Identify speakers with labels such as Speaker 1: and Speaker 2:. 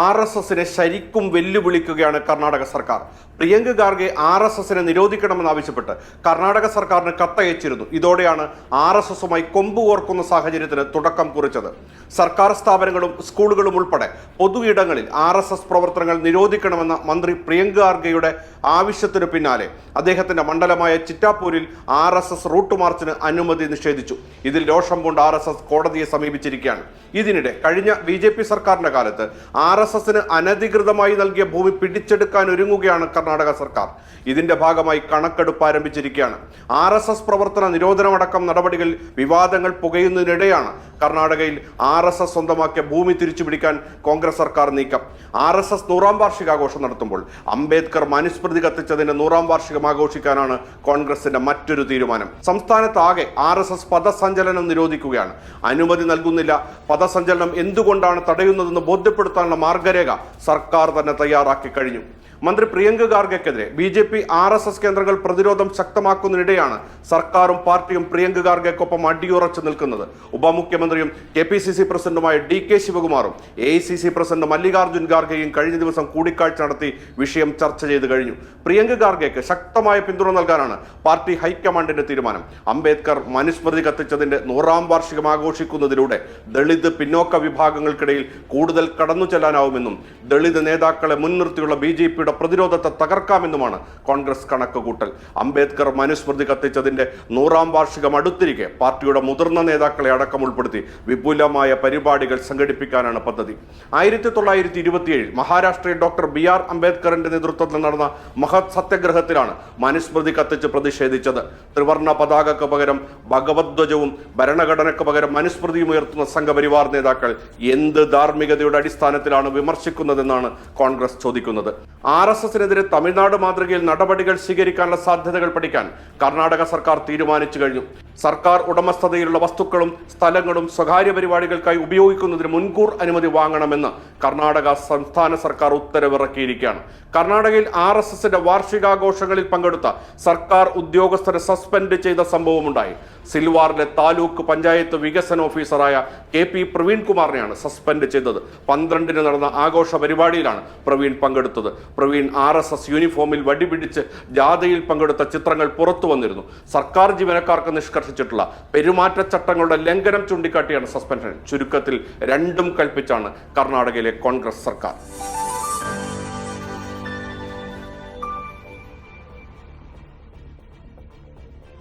Speaker 1: R S എസിനെ ശരിക്കും വെല്ലുവിളിക്കുകയാണ് കർണാടക സർക്കാർ. പ്രിയങ്ക ഖാർഗെ ആർ എസ് എസിനെ നിരോധിക്കണമെന്നാവശ്യപ്പെട്ട് കർണാടക സർക്കാരിന് കത്തയച്ചിരുന്നു. ഇതോടെയാണ് ആർ എസ് എസുമായി കൊമ്പ് ഓർക്കുന്ന സാഹചര്യത്തിന് തുടക്കം കുറിച്ചത്. സർക്കാർ സ്ഥാപനങ്ങളും സ്കൂളുകളും ഉൾപ്പെടെ പൊതു ഇടങ്ങളിൽ ആർ എസ് എസ് പ്രവർത്തനങ്ങൾ നിരോധിക്കണമെന്ന മന്ത്രി പ്രിയങ്ക ഖാർഗെയുടെ ആവശ്യത്തിനു പിന്നാലെ അദ്ദേഹത്തിന്റെ മണ്ഡലമായ ചിറ്റാപ്പൂരിൽ ആർ എസ് എസ് റൂട്ട് മാർച്ചിന് അനുമതി നിഷേധിച്ചു. ഇതിൽ രോഷം കൊണ്ട് ആർ എസ് എസ് കോടതിയെ സമീപിച്ചിരിക്കുകയാണ്. ഇതിനിടെ കഴിഞ്ഞ ബി ജെ പി സർക്കാരിന്റെ കാലത്ത് ആർ എസ് അനധികൃതമായി നൽകിയ ഭൂമി പിടിച്ചെടുക്കാൻ ഒരുങ്ങുകയാണ് കർണാടക സർക്കാർ. ഇതിന്റെ ഭാഗമായി കണക്കെടുപ്പ് ആരംഭിച്ചിരിക്കുകയാണ്. ആർ എസ് എസ് പ്രവർത്തന നിരോധനമടക്കം നടപടികൾ വിവാദങ്ങൾ പുകയുന്നതിനിടെയാണ് കർണാടകയിൽ ആർ എസ് എസ് സ്വന്തമാക്കിയ ഭൂമി തിരിച്ചുപിടിക്കാൻ കോൺഗ്രസ് സർക്കാർ നീക്കം. ആർ എസ് എസ് നൂറാം വാർഷികാഘോഷം നടത്തുമ്പോൾ അംബേദ്കർ മനുസ്മൃതി കത്തിച്ചതിന്റെ നൂറാം വാർഷികം ആഘോഷിക്കാനാണ് കോൺഗ്രസിന്റെ മറ്റൊരു തീരുമാനം. സംസ്ഥാനത്താകെ ആർ എസ് എസ് പദസഞ്ചലനം നിരോധിക്കുകയാണ്. അനുമതി നൽകുന്നില്ല. പദസഞ്ചലനം എന്തുകൊണ്ടാണ് തടയുന്നതെന്ന് ബോധ്യപ്പെടുത്താനുള്ള മാർഗരേഖ സർക്കാർ തന്നെ തയ്യാറാക്കി കഴിഞ്ഞു. മന്ത്രി Priyanka ഗാർഗയ്ക്കെതിരെ B J P R S S കേന്ദ്രങ്ങൾ പ്രതിരോധം ശക്തമാക്കുന്നതിനിടെയാണ് സർക്കാരും പാർട്ടിയും പ്രിയങ്ക ഗാർഗയ്ക്കൊപ്പം അടിയുറച്ചു നിൽക്കുന്നത്. ഉപമുഖ്യമന്ത്രിയും കെ പി സി സി പ്രസിഡന്റുമായ D K ശിവകുമാറും A I C C president Mallikarjun ഖാർഗെയും കഴിഞ്ഞ ദിവസം കൂടിക്കാഴ്ച നടത്തി വിഷയം ചർച്ച ചെയ്ത് കഴിഞ്ഞു. പ്രിയങ്ക ഗാർഗയ്ക്ക് ശക്തമായ പിന്തുണ നൽകാനാണ് പാർട്ടി ഹൈക്കമാൻഡിന്റെ തീരുമാനം. അംബേദ്കർ മനുസ്മൃതി കത്തിച്ചതിന്റെ നൂറാം വാർഷികം ആഘോഷിക്കുന്നതിലൂടെ ദളിത് പിന്നോക്ക വിഭാഗങ്ങൾക്കിടയിൽ കൂടുതൽ കടന്നു ചെല്ലാനാവുമെന്നും ദളിത് നേതാക്കളെ മുൻനിർത്തിയുള്ള ബി ജെ പിയുടെ പ്രതിരോധത്തെ തകർക്കാമെന്നുമാണ് കോൺഗ്രസ് കണക്ക് കൂട്ടൽ അംബേദ്കർ മനുസ്മൃതി കത്തിച്ചതിന്റെ നൂറാം വാർഷികം അടുത്തിരിക്കെ പാർട്ടിയുടെ മുതിർന്ന നേതാക്കളെ അടക്കം ഉൾപ്പെടുത്തി വിപുലമായ പരിപാടികൾ സംഘടിപ്പിക്കാനാണ് പദ്ധതി. ആയിരത്തി തൊള്ളായിരത്തി ഇരുപത്തിയേഴിൽ മഹാരാഷ്ട്രയിൽ ഡോക്ടർ ബി ആർ അംബേദ്കറിന്റെ നേതൃത്വത്തിൽ നടന്ന മഹത് സത്യഗ്രഹത്തിലാണ് മനുസ്മൃതി കത്തിച്ച് പ്രതിഷേധിച്ചത്. ത്രിവർണ പതാകക്ക് പകരം ഭഗവത്വജവും ഭരണഘടനയ്ക്ക് പകരം മനുസ്മൃതിയും ഉയർത്തുന്ന സംഘപരിവാർ നേതാക്കൾ എന്ത് ധാർമ്മികതയുടെ അടിസ്ഥാനത്തിലാണ് വിമർശിക്കുന്നതെന്നാണ് കോൺഗ്രസ് ചോദിക്കുന്നത്. ആർ എസ് എസിനെതിരെ തമിഴ്നാട് മാതൃകയിൽ നടപടികൾ സ്വീകരിക്കാനുള്ള സാധ്യതകൾ പഠിക്കാൻ കർണാടക സർക്കാർ തീരുമാനിച്ചു കഴിഞ്ഞു. സർക്കാർ ഉടമസ്ഥതയിലുള്ള വസ്തുക്കളും സ്ഥലങ്ങളും സ്വകാര്യ പരിപാടികൾക്കായി ഉപയോഗിക്കുന്നതിന് മുൻകൂർ അനുമതി വാങ്ങണമെന്ന് കർണാടക സംസ്ഥാന സർക്കാർ ഉത്തരവിറക്കിയിരിക്കുകയാണ്. കർണാടകയിൽ ആർ എസ് എസിന്റെ വാർഷികാഘോഷങ്ങളിൽ പങ്കെടുത്ത സർക്കാർ ഉദ്യോഗസ്ഥരെ സസ്പെൻഡ് ചെയ്ത സംഭവമുണ്ടായി. സിൽവാറിലെ താലൂക്ക് പഞ്ചായത്ത് വികസന ഓഫീസറായ കെ പി പ്രവീൺ കുമാറിനെയാണ് സസ്പെൻഡ് ചെയ്തത്. പന്ത്രണ്ടിന് നടന്ന ആഘോഷ പരിപാടിയിലാണ് പ്രവീൺ പങ്കെടുത്തത്. പ്രവീൺ ആർ എസ് എസ് യൂണിഫോമിൽ വടിപിടിച്ച് ജാഥയിൽ പങ്കെടുത്ത ചിത്രങ്ങൾ പുറത്തു വന്നിരുന്നു. സർക്കാർ ജീവനക്കാർക്ക് നിഷ്കർഷിച്ചിട്ടുള്ള പെരുമാറ്റച്ചട്ടങ്ങളുടെ ലംഘനം ചൂണ്ടിക്കാട്ടിയാണ് സസ്പെൻഷൻ ചുരുക്കത്തിൽ രണ്ടും കൽപ്പിച്ചാണ് കർണാടകയിലെ കോൺഗ്രസ് സർക്കാർ.